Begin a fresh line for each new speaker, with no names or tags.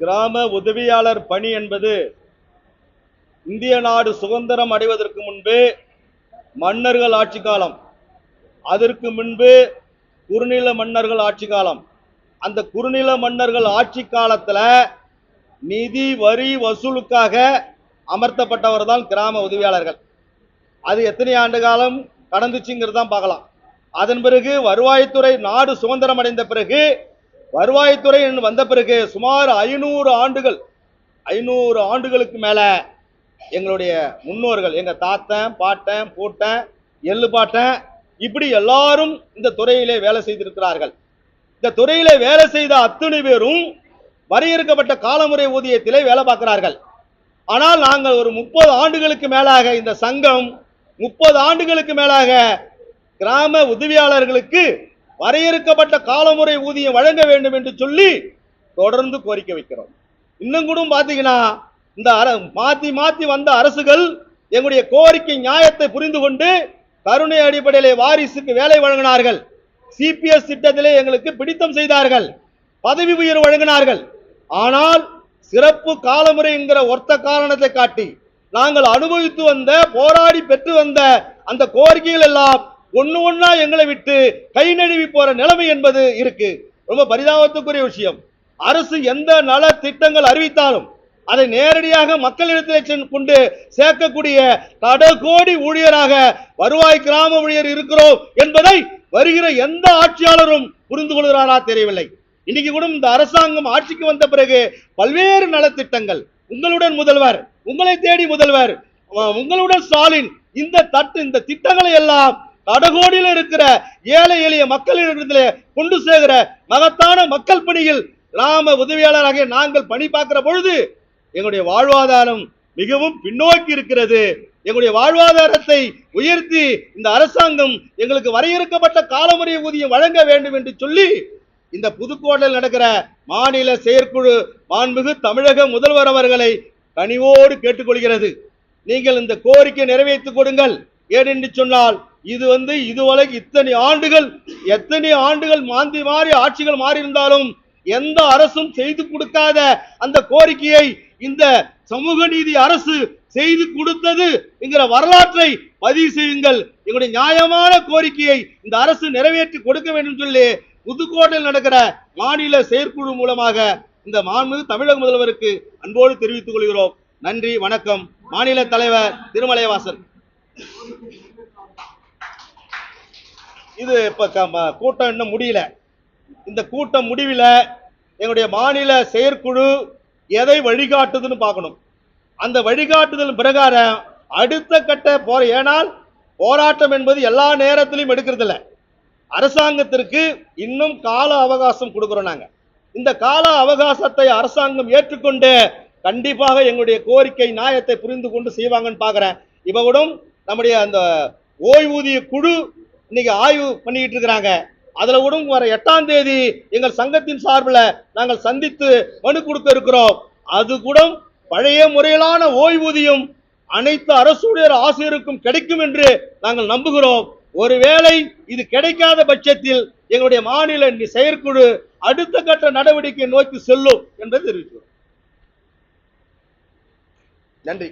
கிராம உதவியாளர் பணி என்பது இந்திய நாடு சுதந்திரம் அடைவதற்கு முன்பு மன்னர்கள் ஆட்சி காலம் அதற்கு முன்பு குறுநில மன்னர்கள் ஆட்சி காலம். அந்த குறுநில மன்னர்கள் ஆட்சி காலத்தில் நிதி வரி வசூலுக்காக அமர்த்தப்பட்டவர் தான் கிராம உதவியாளர்கள். அது எத்தனை ஆண்டு காலம்? கடந்துச்சுங்கிறது தான் பார்க்கலாம். அதன் பிறகு வருவாய்த்துறை நாடு சுதந்திரம் அடைந்த பிறகு வருவாய்த்துறை வந்த பிறகு சுமார் ஐநூறு ஆண்டுகள் ஐநூறு ஆண்டுகளுக்கு மேலே எங்களுடைய முன்னோர்கள் எங்கள் தாத்தன் பாட்டன் பூட்டன் எள்ளு பாட்டன் இப்படி எல்லாரும் இந்த துறையிலே வேலை செய்திருக்கிறார்கள். இந்த துறையிலே வேலை செய்த அத்தனை பேரும் வரையறுக்கப்பட்ட காலமுறை ஊதியத்திலே வேலை பார்க்கிறார்கள். ஆனால் நாங்கள் ஒரு முப்பது ஆண்டுகளுக்கு மேலாக இந்த சங்கம் முப்பது ஆண்டுகளுக்கு மேலாக கிராம உதவியாளர்களுக்கு வரையறுக்கப்பட்ட காலமுறை ஊதியம் வழங்க வேண்டும் என்று சொல்லி தொடர்ந்து கோரிக்கை வைக்கிறோம். இன்னும் கூட பார்த்தீங்கன்னா இந்த அர மாத்தி மாத்தி வந்த அரசுகள் எங்களுடைய கோரிக்கை நியாயத்தை புரிந்து கொண்டு கருணை அடிப்படையிலே வாரிசுக்கு வேலை வழங்கினார்கள். சிபிஎஸ் திட்டத்திலே எங்களுக்கு பிடித்தம் செய்தார்கள். பதவி உயர்வு வழங்கினார்கள். ஆனால் சிறப்பு காலமுறை என்கிற ஒத்த காரணத்தை காட்டி நாங்கள் அனுபவித்து வந்த போராடி பெற்று வந்த அந்த கோரிக்கைகள் எல்லாம் ஒண்ணு ஒன்றா எங்களை விட்டு கை நழுவி போற நிலைமை என்பது இருக்கு. ரொம்ப பரிதாபத்துக்குரிய விஷயம். அரசு எந்த நல திட்டங்கள் அறிவித்தாலும் அதை நேரடியாக மக்களிடத்தில் சென்று கொண்டு சேர்க்கக்கூடிய கடகோடி ஊழியராக வருவாய் கிராம ஊழியர் இருக்கிறோம் என்பதை வருகிற எந்த ஆட்சியாளரும் புரிந்து கொள்கிறாரா தெரியவில்லை. இன்னைக்கு கூட இந்த அரசாங்கம் ஆட்சிக்கு வந்த பிறகு பல்வேறு நலத்திட்டங்கள் உங்களுடன் முதல்வர் உங்களை தேடி முதல்வர் உங்களுடன் ஸ்டாலின் இந்த தட்டு இந்த திட்டங்களை எல்லாம் கடகோடியில் இருக்கிற ஏழை எளிய மக்களிடத்திலே கொண்டு சேர்கிற மகத்தான மக்கள் பணியில் கிராம உதவியாளராக நாங்கள் பணி பார்க்கிற பொழுது எங்களுடைய வாழ்வாதாரம் மிகவும் பின்னோக்கி இருக்கிறது. எங்களுடைய வாழ்வாதாரத்தை உயர்த்தி இந்த அரசாங்கம் எங்களுக்கு வரையறுக்கப்பட்ட காலமுறை ஊதியம் வழங்க வேண்டும் என்று சொல்லி இந்த புதுக்கோட்டையில் நடக்கிற மாநில செயற்குழு மாண்புகு தமிழக முதல்வர் அவர்களை கனிவோடு கேட்டுக்கொள்கிறது. நீங்கள் இந்த கோரிக்கை நிறைவேற்றிக் கொடுங்கள். ஏனென்று சொன்னால் இது வந்து இதுவரை இத்தனை ஆண்டுகள் எத்தனை ஆண்டுகள் மாந்தி மாறி ஆட்சிகள் மாறி இருந்தாலும் எந்த அரசும் செய்து கொடுக்காத அந்த கோரிக்கையை இந்த சமூக நீதி அரசு செய்து கொடுத்தது என்கிற வரலாற்றை பதிவு செய்யுங்கள். எங்களுடைய நியாயமான கோரிக்கையை இந்த அரசு நிறைவேற்றி கொடுக்க வேண்டும் சொல்லி புதுக்கோட்டையில் நடக்கிற மாநில செயற்குழு மூலமாக இந்த மாண்பு தமிழக முதல்வருக்கு அன்போடு தெரிவித்துக் கொள்கிறோம். நன்றி வணக்கம். மாநில தலைவர் திருமலைவாசன். இது இப்போ க- கூட்டம் இன்னும் முடியல. இந்த கூட்டம் முடிவில் எங்களுடைய மாநில செயற்குழு எதை வழிகாட்டுதுன்னு பார்க்கணும். அந்த வழிகாட்டுதல் பிரகாரம் அடுத்த கட்ட போற ஏனால் போராட்டம் என்பது எல்லா நேரத்திலையும் எடுக்கிறதில்ல. அரசாங்கத்திற்கு இன்னும் கால அவகாசம் கொடுக்குறோம் நாங்கள் இந்த கால அவகாசத்தை அரசாங்கம் ஏற்றுக்கொண்டு கண்டிப்பாக எங்களுடைய கோரிக்கை நியாயத்தை புரிந்து கொண்டு செய்வாங்கன்னு பார்க்குறேன். இவ கூட நம்முடைய அந்த ஓய்வூதிய குழு இன்னைக்கு ஆய்வு பண்ணிக்கிட்டு இருக்கிறாங்க. அதில் கூட வர எட்டாம் தேதி எங்கள் சங்கத்தின் சார்பில் நாங்கள் சந்தித்து மனு கொடுக்க இருக்கிறோம். அது கூட பழைய முறையிலான ஓய்வூதியம் அனைத்து அரசுடைய ஆசிரியருக்கும் கிடைக்கும் என்று நாங்கள் நம்புகிறோம். ஒருவேளை இது கிடைக்காத பட்சத்தில் எங்களுடைய மாநில செயற்குழு அடுத்த கட்ட நடவடிக்கை நோக்கி செல்லும் என்பதை தெரிவிக்கிறோம். நன்றி.